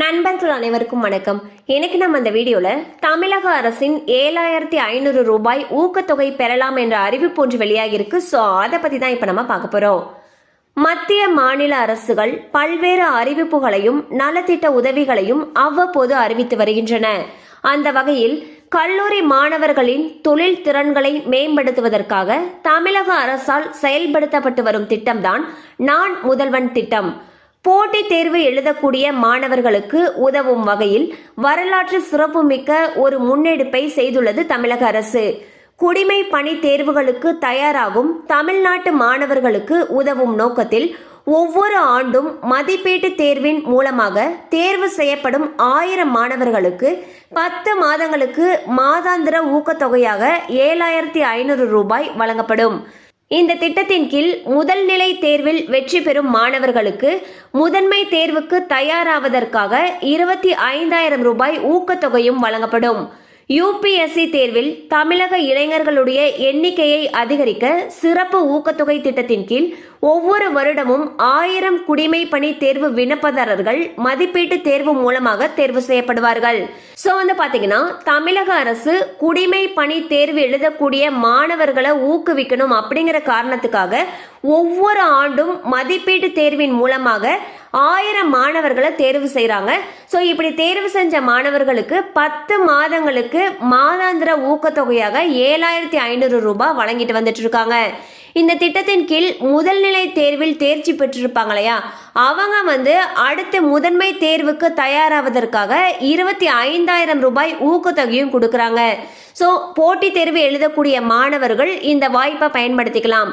நண்பர்கள் அனைவருக்கும் வணக்கம். இன்னைக்கு நம்ம இந்த வீடியோவில் தமிழக அரசின் ஏழாயிரத்தி ஐநூறு ரூபாய் ஊக்கத்தொகை பெறலாம் என்ற அறிவிப்பு ஒன்று வெளியாகியிருக்கு. ஸோ அதை பற்றி தான் இப்போ நம்ம பார்க்க போகிறோம் மத்திய மாநில அரசுகள் பல்வேறு அறிவிப்புகளையும் நலத்திட்ட உதவிகளையும் அவ்வப்போது அறிவித்து வருகின்றன. அந்த வகையில் கல்லூரி மாணவர்களின் தொழில் திறன்களை மேம்படுத்துவதற்காக தமிழக அரசால் செயல்படுத்தப்பட்டு வரும் திட்டம்தான் நான் முதல்வன் திட்டம். போட்டித் தேர்வு எழுதக்கூடிய மாணவர்களுக்கு உதவும் வகையில் வரலாற்று சிறப்புமிக்க ஒரு முன்னெடுப்பை செய்துள்ளது தமிழக அரசு. குடிமை பணி தேர்வுகளுக்கு தயாராகும் தமிழ்நாட்டு மாணவர்களுக்கு உதவும் நோக்கத்தில் ஒவ்வொரு ஆண்டும் மதிப்பீட்டு தேர்வின் மூலமாக தேர்வு செய்யப்படும் ஆயிரம் மாணவர்களுக்கு பத்து மாதங்களுக்கு மாதாந்திர ஊக்கத்தொகையாக ஏழாயிரத்தி ஐநூறு ரூபாய் வழங்கப்படும். இந்த திட்டத்தின் கீழ் முதல் நிலை தேர்வில் வெற்றி பெறும் மாணவர்களுக்கு முதன்மை தேர்வுக்கு தயாராவதற்காக இருபத்தி ஐந்தாயிரம் ரூபாய் ஊக்கத்தொகையும் வழங்கப்படும். யூபிஎஸ்சி தேர்வில் தமிழக இளைஞர்களுடைய எண்ணிக்கையை அதிகரிக்க சிறப்பு ஊக்கத்தொகை திட்டத்தின் கீழ் ஒவ்வொரு வருடமும் ஆயிரம் குடிமை பணி தேர்வு விண்ணப்பதாரர்கள் மதிப்பீட்டு தேர்வு மூலமாக தேர்வு செய்யப்படுவார்கள். ஸோ வந்து பார்த்தீங்கன்னா தமிழக அரசு குடிமை பணி தேர்வு எழுதக்கூடிய மாணவர்களை ஊக்குவிக்கணும் அப்படிங்கிற காரணத்துக்காக ஒவ்வொரு ஆண்டும் மதிப்பீட்டு தேர்வின் மூலமாக ஆயிரம் மாணவர்களை தேர்வு செய்கிறாங்க ஸோ இப்படி தேர்வு செஞ்ச மாணவர்களுக்கு பத்து மாதங்களுக்கு மாதாந்திர ஊக்கத்தொகையாக ஏழாயிரத்தி ஐநூறு ரூபாய் வழங்கிட்டு வந்துட்டு இருக்காங்க இந்த திட்டத்தின் கீழ் முதல்நிலை தேர்வில் தேர்ச்சி பெற்றிருப்பாங்க இல்லையா? அவங்க வந்து அடுத்த முதன்மை தேர்வுக்கு தயாராவதற்காக இருபத்தி ஐந்தாயிரம் ரூபாய் ஊக்கத்தொகையும் கொடுக்குறாங்க. ஸோ போட்டித் தேர்வு எழுதக்கூடிய மாணவர்கள் இந்த வாய்ப்பை பயன்படுத்திக்கலாம்.